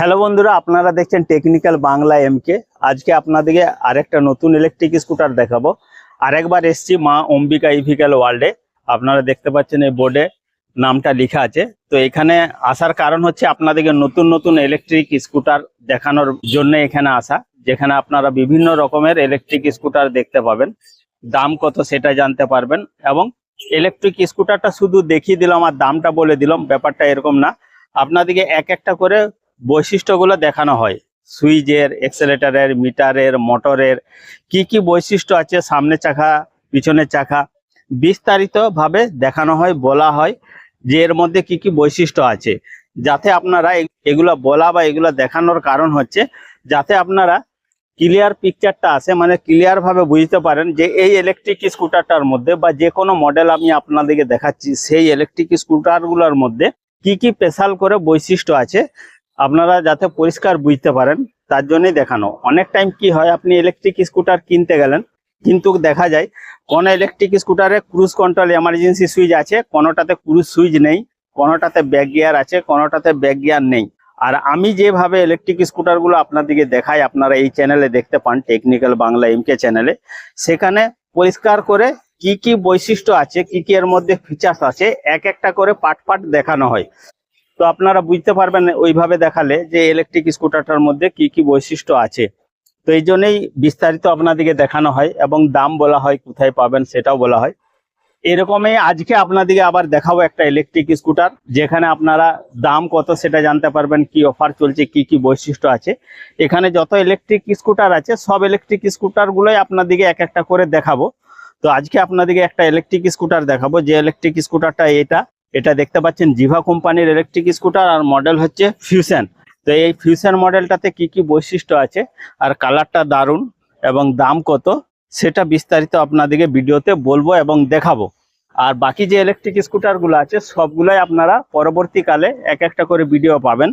Hello বন্ধুরা, আপনারা দেখছেন টেকনিক্যাল বাংলা এমকে আজকে আপনাদেরকে আরেকটা নতুন ইলেকট্রিক স্কুটার দেখাবো। আরেকবার এসছি মা অম্বিকা ইভিক্যাল ওয়ার্ল্ডে আপনারা দেখতে পাচ্ছেন এই বোর্ডে নামটা লেখা আছে। তো এখানে আসার কারণ হচ্ছে আপনাদেরকে নতুন নতুন ইলেকট্রিক স্কুটার দেখানোর জন্য এখানে আসা, যেখানে আপনারা বিভিন্ন রকমের ইলেকট্রিক স্কুটার দেখতে পাবেন। দাম কত সেটা জানতে পারবেন এবং ইলেকট্রিক স্কুটারটা শুধু দেখিয়ে দিলাম আর দামটা বলে দিলাম, ব্যাপারটা এরকম না। আপনাদেরকে এক একটা করে বৈশিষ্ট্যগুলো দেখানো হয়। সুইচের এক্সেলেটারের মিটারের মোটরের কি কি বৈশিষ্ট্য আছে সামনে চাকা পিছনের চাকা বিস্তারিতভাবে দেখানো হয়, বলা হয় যে এর মধ্যে কি কি বৈশিষ্ট্য আছে। যাতে আপনারা এগুলো বলা বা এগুলো দেখানোর কারণ হচ্ছে যাতে আপনারা ক্লিয়ার পিকচারটা আসে মানে ক্লিয়ারভাবে বুঝতে পারেন যে এই ইলেকট্রিক স্কুটারটার মধ্যে বা যে কোনো মডেল আমি আপনাদেরকে দেখাচ্ছি, সেই ইলেকট্রিক স্কুটারগুলোর মধ্যে কি কি স্পেশাল করে বৈশিষ্ট্য আছে আপনারা যাতে পরিষ্কার বুঝতে পারেন, তার জন্যই দেখানো। অনেক টাইম কি হয়, আপনি ইলেকট্রিক স্কুটার কিনতে গেলেন, কিন্তু দেখা যায়, কোন ইলেকট্রিক স্কুটারে ক্রুজ কন্ট্রোল এমার্জেন্সি সুইচ আছে, কোনোটাতে ক্রুজ সুইচ নেই, কোনোটাতে ব্যাক গিয়ার আছে, কোনোটাতে ব্যাক গিয়ার নেই। আর আমি যেভাবে ইলেকট্রিক স্কুটারগুলো আপনাদেরকে দেখাই, আপনারা এই চ্যানেলে দেখতে পান টেকনিক্যাল বাংলা এমকে চ্যানেলে সেখানে পরিষ্কার করে কি কি বৈশিষ্ট্য আছে, কি কি এর মধ্যে ফিচার্স আছে, এক একটা করে পার্ট পার্ট দেখানো হয়। তো আপনারা বুঝতে পারবেন ওইভাবে দেখালে যে ইলেকট্রিক স্কুটারটার মধ্যে কি কি বৈশিষ্ট্য আছে। তো এই জন্যই বিস্তারিত আপনাদেরকে দেখানো হয় এবং দাম বলা হয়, কোথায় পাবেন সেটাও বলা হয়। এরকমই আজকে আপনাদেরকে আবার দেখাবো একটা ইলেকট্রিক স্কুটার যেখানে আপনারা দাম কত সেটা জানতে পারবেন, কি অফার চলছে, কি কি বৈশিষ্ট্য আছে। এখানে যত ইলেকট্রিক স্কুটার আছে, সব ইলেকট্রিক স্কুটার গুলোই আপনাদেরকে এক একটা করে দেখাবো। তো আজকে আপনাদেরকে একটা ইলেকট্রিক স্কুটার দেখাবো, যে ইলেকট্রিক স্কুটারটা এটা এটা দেখতে পাচ্ছেন জিভা কোম্পানির ইলেকট্রিক স্কুটার আর মডেল হচ্ছে ফিউশন তো এই ফিউশন মডেলটাতে কি কি বৈশিষ্ট্য আছে আর কালারটা দারুণ এবং দাম কত, সেটা বিস্তারিত আপনাদেরকে ভিডিওতে বলব এবং দেখাবো। আর বাকি যে ইলেকট্রিক স্কুটারগুলো আছে, সবগুলাই আপনারা পরবর্তীকালে এক একটা করে ভিডিও পাবেন।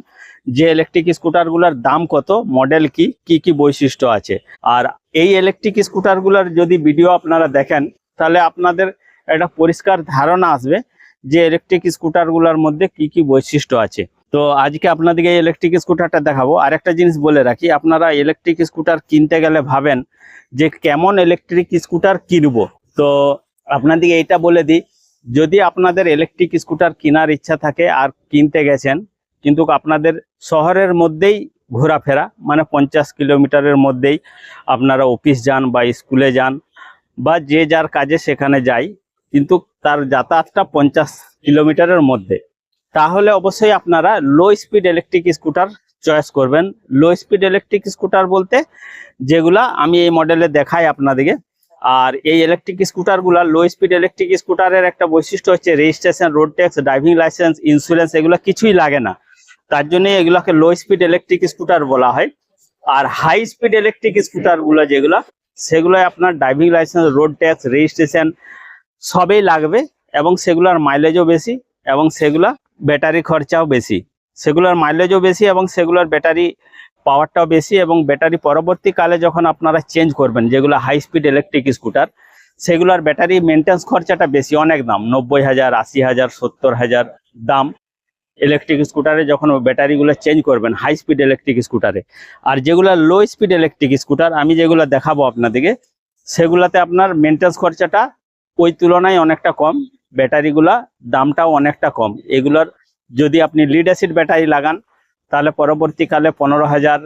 যে ইলেকট্রিক স্কুটারগুলোর দাম কত মডেল কি কি কি বৈশিষ্ট্য আছে। আর এই ইলেকট্রিক স্কুটারগুলোর যদি ভিডিও আপনারা দেখেন, তাহলে আপনাদের একটা পরিষ্কার ধারণা আসবে যে ইলেকট্রিক স্কুটারগুলোর মধ্যে কি কি বৈশিষ্ট্য আছে? তো আজকে আপনাদেরকে ইলেকট্রিক স্কুটারটা দেখাবো। আর একটা জিনিস বলে রাখি, আপনারা ইলেকট্রিক স্কুটার কিনতে গেলে ভাবেন যে কেমন ইলেকট্রিক স্কুটার কিনবো। তো আপনাদেরকে এটা বলে দিই, যদি আপনাদের ইলেকট্রিক স্কুটার কেনার ইচ্ছা থাকে আর কিনতে গেছেন, কিন্তু আপনাদের শহরের মধ্যেই ঘোরাফেরা মানে পঞ্চাশ কিলোমিটারের মধ্যেই আপনারা অফিস যান বা স্কুলে যান বা যে যার কাজে সেখানে যাই, কিন্তু তার যাতায়াতটা পঞ্চাশ কিলোমিটারের মধ্যে। তাহলে অবশ্যই আপনারা low speed electric scooter choice করবেন। লো স্পিড ইলেকট্রিক স্কুটার বলতে যেগুলা আমি এই মডেলে দেখাই আপনাদেরকে। আর এই ইলেকট্রিক স্কুটারগুলা লো স্পিড ইলেকট্রিক স্কুটারের একটা বৈশিষ্ট্য হচ্ছে registration road tax driving licence insurance এগুলো কিছুই লাগে না। তার জন্য এগুলাকে লো স্পিড ইলেকট্রিক স্কুটার বলা হয়। আর হাই স্পিড ইলেকট্রিক স্কুটারগুলো যেগুলো সেগুলো আপনার driving licence road tax registration সবই লাগবে এবং সেগুলোর মাইলেজও বেশি এবং সেগুলা ব্যাটারি খরচাও বেশি। সেগুলোর মাইলেজও বেশি এবং সেগুলোর ব্যাটারি পাওয়ারটাও বেশি এবং ব্যাটারি পরবর্তীকালে যখন আপনারা চেঞ্জ করবেন, যেগুলো হাই স্পিড ইলেকট্রিক স্কুটার সেগুলোর ব্যাটারি মেনটেন্স খরচাটা বেশি, অনেক দাম, নব্বই হাজার, আশি হাজার, সত্তর হাজার দাম। ইলেকট্রিক স্কুটারে যখন ব্যাটারিগুলো চেঞ্জ করবেন হাই স্পিড ইলেকট্রিক স্কুটারে আর যেগুলো লো স্পিড ইলেকট্রিক স্কুটার আমি যেগুলো দেখাবো আপনাদেরকে, সেগুলাতে আপনার মেনটেন্স খরচাটা ওই তুলনায় অনেকটা কম। ব্যাটারিগুলা দামটাও অনেকটা কম। এগুলোর যদি আপনি লিড অ্যাসিড ব্যাটারি লাগান, তাহলে পরবর্তীকালে পনেরো হাজার,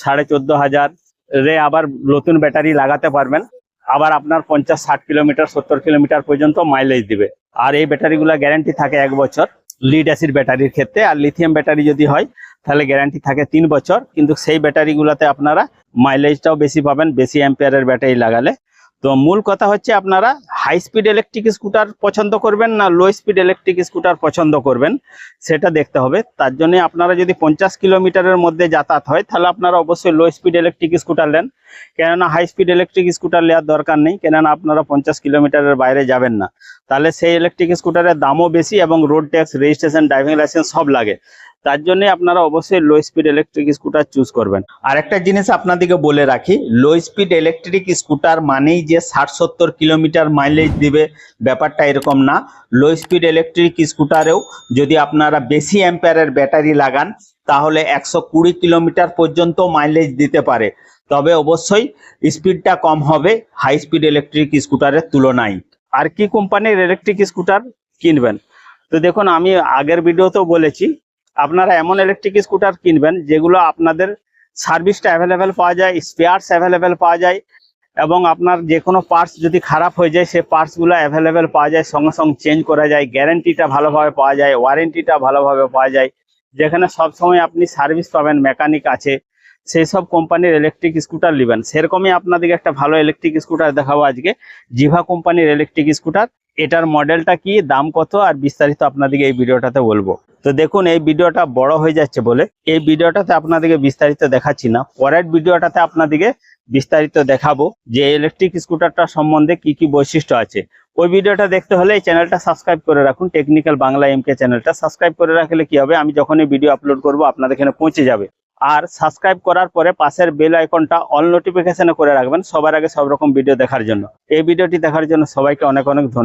সাড়ে চোদ্দ হাজার রে আবার নতুন ব্যাটারি লাগাতে পারবেন। আবার আপনার পঞ্চাশ, ষাট কিলোমিটার, সত্তর কিলোমিটার পর্যন্ত মাইলেজ দিবে। আর এই ব্যাটারিগুলো গ্যারান্টি থাকে এক বছর লিড অ্যাসিড ব্যাটারির ক্ষেত্রে। আর লিথিয়াম ব্যাটারি যদি হয়, তাহলে গ্যারান্টি থাকে তিন বছর। কিন্তু সেই ব্যাটারিগুলোতে আপনারা মাইলেজটাও বেশি পাবেন, বেশি অ্যাম্পিয়ারের ব্যাটারি লাগালে। তো মূল কথা হচ্ছে আপনারা হাই স্পিড ইলেকট্রিক স্কুটার পছন্দ করবেন না লো স্পিড ইলেকট্রিক স্কুটার পছন্দ করবেন, সেটা দেখতে হবে। তার জন্য আপনারা যদি পঞ্চাশ কিলোমিটারের মধ্যে যাতায়াত হয়, তাহলে আপনারা অবশ্যই লো স্পিড ইলেকট্রিক স্কুটার নেন। কেননা হাই স্পিড ইলেকট্রিক স্কুটার নেওয়ার দরকার নেই, কেননা আপনারা পঞ্চাশ কিলোমিটারের বাইরে যাবেন না। তাহলে সেই ইলেকট্রিক স্কুটারের দামও বেশি এবং road tax registration driving licence সব লাগে। তার জন্য আপনারা অবশ্যই low speed electric scooter choose করবেন। আর একটা জিনিস আপনাদেরকে বলে রাখি লো স্পিড ইলেকট্রিক স্কুটার মানেই যে ষাট সত্তর কিলোমিটার মাইলেজ দিবে ব্যাপারটা এরকম না। লো স্পিড ইলেকট্রিক স্কুটারেও যদি আপনারা বেশি অ্যাম্পিয়ারের ব্যাটারি লাগান তাহলে একশো কুড়ি কিলোমিটার পর্যন্ত মাইলেজ দিতে পারে। তবে অবশ্যই স্পিডটা কম হবে হাই স্পিড ইলেকট্রিক স্কুটারের তুলনায়। আর কি কোম্পানির ইলেকট্রিক স্কুটার কিনবেন? তো দেখুন আমি আগের ভিডিওতেও বলেছি আপনারা এমন ইলেকট্রিক স্কুটার কিনবেন যেগুলো আপনাদের সার্ভিসটা অ্যাভেলেবেল পাওয়া যায় স্পেয়ার্স অ্যাভেলেবেল পাওয়া যায় এবং আপনার যে কোনো পার্টস যদি খারাপ হয়ে যায়, সেই পার্টসগুলো অ্যাভেলেবেল পাওয়া যায়, সঙ্গে সঙ্গে চেঞ্জ করা যায় গ্যারেন্টিটা ভালোভাবে পাওয়া যায় ওয়ারেন্টিটা ভালোভাবে পাওয়া যায়। যেখানে সবসময় আপনি সার্ভিস পাবেন মেকানিক আছে, সেই সব কোম্পানির ইলেকট্রিক স্কুটার নেবেন। সেরকমই আপনাদেরকে একটা ভালো ইলেকট্রিক স্কুটার দেখাবো আজকে, জিভা কোম্পানির ইলেকট্রিক স্কুটার এটার মডেলটা কি, দাম কত, আর বিস্তারিত আপনাদেরকে এই ভিডিওটাতে বলব। তো দেখুন, এই ভিডিওটা বড় হয়ে যাচ্ছে বলে এই ভিডিওটাতে আপনাদেরকে বিস্তারিত দেখাচ্ছি না। পরের ভিডিওটাতে আপনাদেরকে বিস্তারিত দেখাবো যে ইলেকট্রিক স্কুটারটা সম্বন্ধে কি কি বৈশিষ্ট্য আছে। ওই ভিডিওটা দেখতে হলে এই চ্যানেলটা সাবস্ক্রাইব করে রাখুন। টেকনিক্যাল বাংলা এমকে চ্যানেলটা সাবস্ক্রাইব করে রাখলে কি হবে, আমি যখনই ভিডিও আপলোড করব, আপনাদের এখানে পৌঁছে যাবে। আর সাবস্ক্রাইব করার পরে পাশের বেল আইকনটা অল নোটিফিকেশনে করে রাখবেন, সবার আগে সব রকম ভিডিও দেখার জন্য। এই ভিডিওটি দেখার জন্য সবাইকে অনেক অনেক ধন্যবাদ।